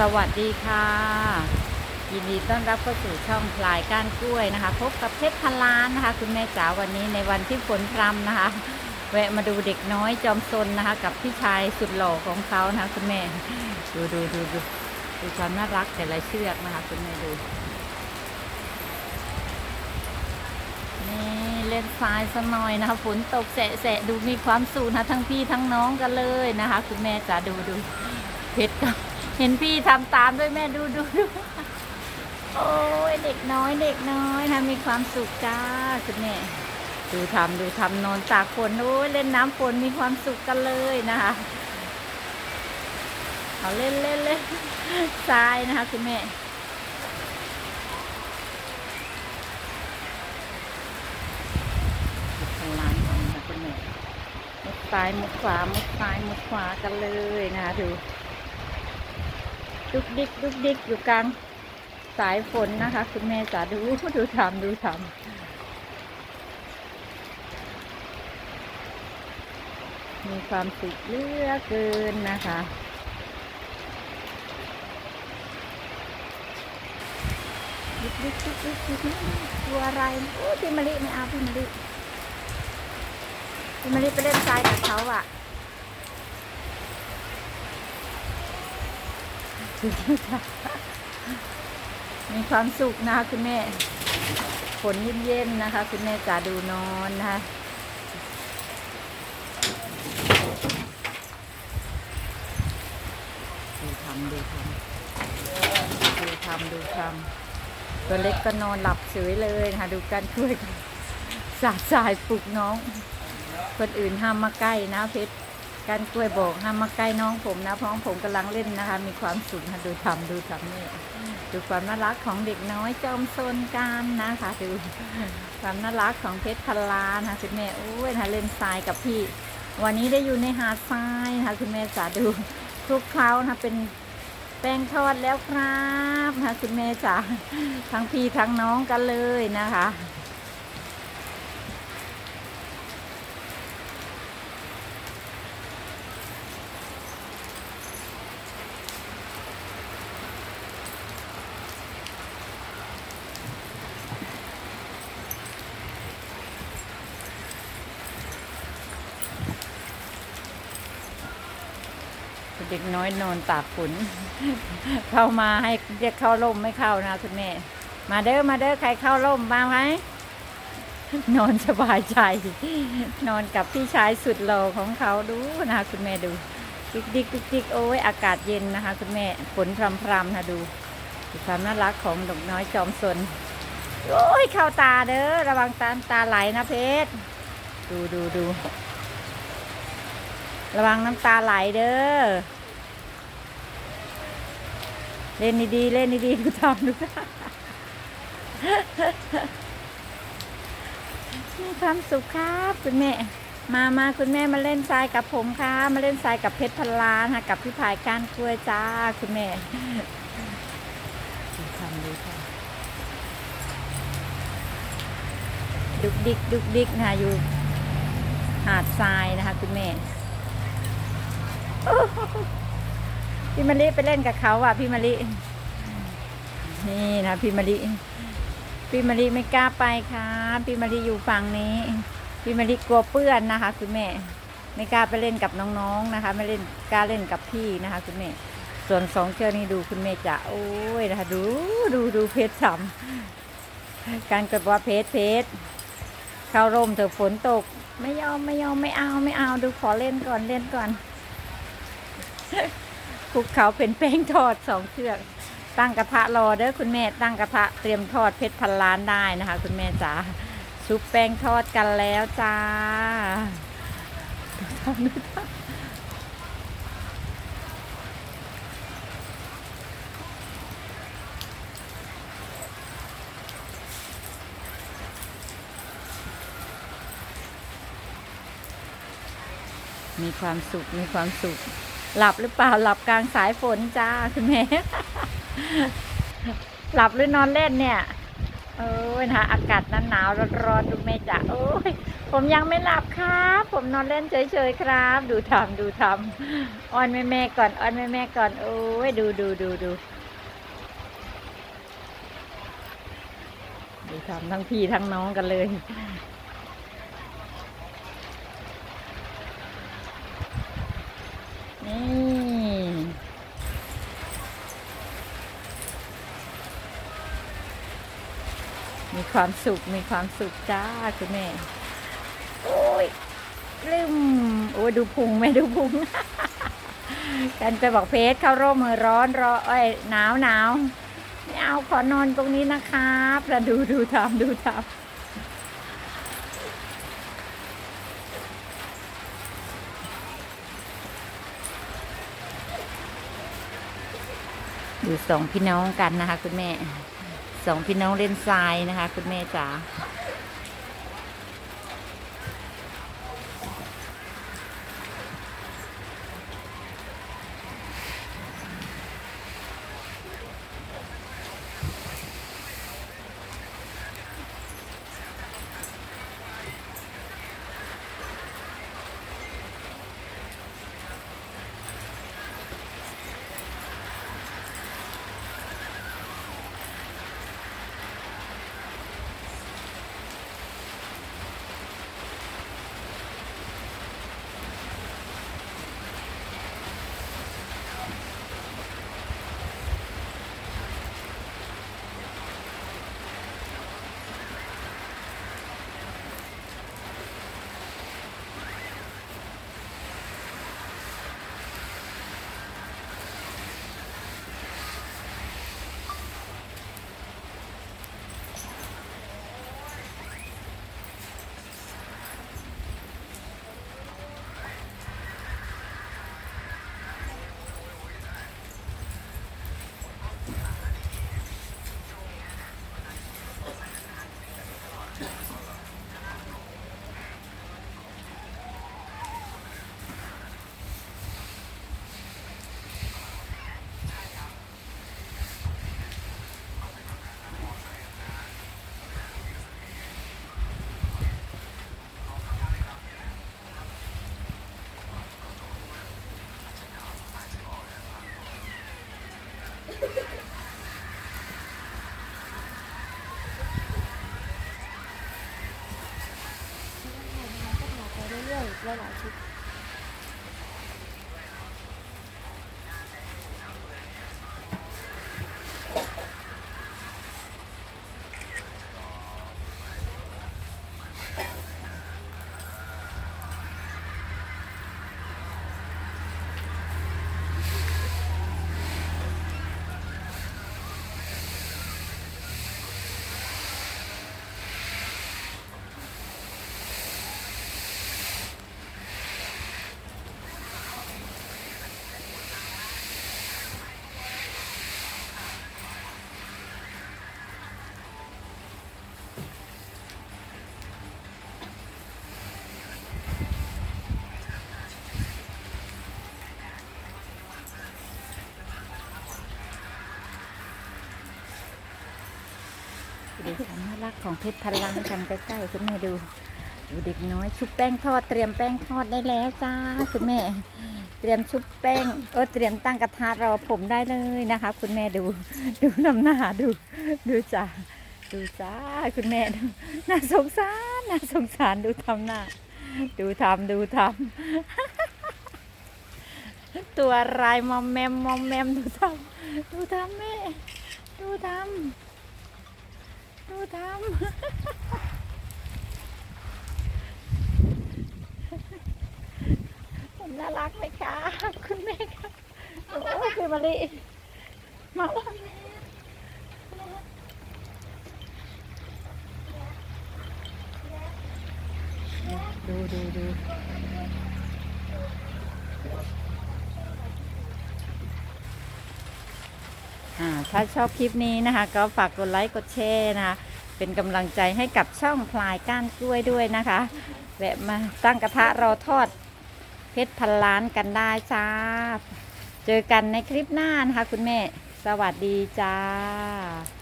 สวัสดีค่ะ ยินดีต้อนรับเข้าสู่ช่องพลายก้านกล้วยนะคะ พบกับเพชรพันล้านนะคะ คุณแม่จ๋าวันนี้ในวันที่ฝนพรำนะคะ แวะมาดูเด็กน้อยจอมซนนะคะ กับพี่ชายสุดหล่อของเขานะคะคุณแม่ดูดูดูดูดูความน่ารักแต่ละเชือกนะคะ คุณแม่ดูนี่เล่นทรายซะหน่อยนะคะฝนตกแสะๆดูมีความสุขนะทั้งพี่ทั้งน้องกันเลยนะคะ คุณแม่จ๋าดูดูเพชรก็ เห็นพี่ทำตามด้วยแม่ดูดูดูโอ้ยเด็กน้อยเด็กน้อยนะมีความสุขจ้าคุณแม่ดูทำดูทำนอนตากฝนโอ้ยเล่นน้ำฝนมีความสุขกันเลยนะคะเอาเล่นเล่นเล่นทรายนะคะคุณแม่ทางร้านของนะคะคุณแม่มุดซ้ายมุดขวามุดซ้ายมุดขวากันเลยนะคะดู ดุกดิกดุกดิกอยู่กลางสายฝนนะคะ คุณแม่จ๋าดูดูทำดูทำมีความสุขเลือเกินนะคะดุกดิกดุกดิกดุกดิกตัวอะไรโอ้ยพี่มะลิไม่เอาพี่มะลิพี่มะลิไปเล่นทรายกับเขาอะ มีความสุขนะคะคุณแม่ฝนเย็นๆนะคะ คุณแม่จ๋าดูนอนนะคะดูทำดูทำดูทำดูทำตัวเล็กก็นอนหลับเฉยเลยนะคะดูการช่วยกันสาดสายปลุกน้อง คนอื่นห้ามมาใกล้นะเพชร การกล้วยบอกห้ามมาใกล้น้องผมนะเพราะผมกำลังเล่นนะคะ มีความสุขนะดูทำดูทำนี่ดูความน่ารักของเด็กน้อยจอมโซนกันนะคะดูความน่ารักของเพชรพลานะคุณแม่โอ้ยนะเล่นทรายกับพี่ วันนี้ได้อยู่ในหาดทรายนะคุณแม่จ๋าดูทุกเคล้านะเป็นแป้งทอดแล้วครับนะคะคุณแม่จ๋าทั้งพี่ทั้งน้องกันเลยนะคะ เด็กน้อยนอนตากฝนเข้ามาให้เรียกเข้าร่มไม่เข้านะคุณแม่ มาเด้อมาเด้อใครเข้าร่มมาไหมนอนสบายใจ นอนกับพี่ชายสุดหล่อของเขาดูนะคะ คุณแม่ดูดิกดิกดิกดิกโอ้ยอากาศเย็นนะคะ คุณแม่ฝนพรำพรำนะดูความน่ารักของดอกน้อยจอมสนโอ้ยเข้าตาเด้อระวังตาตาไหลนะเพชรดูดูดูระวังน้ำตาไหลเด้อ ล่นดีๆเล่นดีๆดูทำดูทำมีความสุขครับคุณแม่ มามาคุณแม่มาเล่นทรายกับผมค่ะ มาเล่นทรายกับเพชรพันล้านค่ะกับพี่พายก้านกล้วยจ้าคุณแม่ดูทำดูทำดุกดิกดุกดิกนะคะอยู่หาดทรายนะคะ คุณแม่ พี่มะลิไปเล่นกับเขาอะพี่มะลินี่นะพี่มะลิพี่มะลิไม่กล้าไปค่ะพี่มะลิอยู่ฝั่งนี้พี่มะลิกลัวเปื้อนนะคะ คุณแม่ไม่กล้าไปเล่นกับน้องๆนะคะ ไม่เล่นกล้าเล่นกับพี่นะคะ คุณแม่ส่วนสองเชือกนี้ดูคุณแม่จะโอ้ยนะคะดูดูดูเพชรฉ่ำการกดว่าเพชรเพชรเข้าร่มเถอะฝนตก ไม่ยอมไม่ยอมไม่เอาไม่เอาดูขอเล่นก่อนเล่นก่อน คลุกเขาเป็นแป้งทอดสองเชือกตั้งกระทะรอเด้อคุณแม่ตั้งกระทะเตรียมทอดเพชรพันล้านได้นะคะ คุณแม่จ๋าชุบแป้งทอดกันแล้วจ้าทำดูทำมีความสุข มีความสุข หลับหรือเปล่าหลับกลางสายฝนจ้าคุณแม่หลับหรือนอนเล่นเนี่ยโอ้ยนะคะอากาศนั้นหนาวๆร้อนๆดูแม่จ๋าโอ้ยผมยังไม่หลับครับ ผมนอนเล่นเฉยๆครับ ดูทำดูทำอ้อนแม่แม่ก่อนอ้อนแม่แม่ก่อนโอ้ยดูดูดูดูดูทำทั้งพี่ทั้งน้องกันเลย นี่ มี ความสุข มีความสุขจ้าคุณแม่ โอ้ยลืมโอ้ยดูพุงแม่ดูพุง กันไปบอกเพชรเข้าร่มมือร้อนรอเอ้ยหนาวหนาวไม่เอาขอนอนตรงนี้นะครับแล้วดูดูทำดูทำดูสองพี่น้องกันนะคะคุณแม่ สองพี่น้องเล่นทรายนะคะ คุณแม่จ๋า ไป เรื่อ ดูความน่ารักของเพชรพลังกันใกล้ๆคุณแม่ดู ดูเด็กน้อยชุบแป้งทอดเตรียมแป้งทอดได้แล้วจ้าคุณแม่ เตรียมชุบแป้งเออเตรียมตั้งกระทะรอผมได้เลยนะคะ คุณแม่ดู ดูน้ำหน้าดู ดูจ้าดูจ้าคุณแม่ดูน่าสงสารน่าสงสารดูทำหน้า ดูทำดูทำตัวลายมอมแมมมอมแมมดูทำดูทำแม่ ดูทำ ดูทำผมน่ารักไหมคะคุณแม่คะโอ้คือมาลิมาว่าดูดูดู ถ้าชอบคลิปนี้นะคะ ก็ฝากกดไลค์กดแชร์นะคะเป็นกำลังใจให้กับช่องพลายก้านกล้วยด้วยนะคะแวะมาตั้งกระทะรอทอดเพชรพันล้านกันได้จ้า เจอกันในคลิปหน้านะคะคุณแม่ สวัสดีจ้า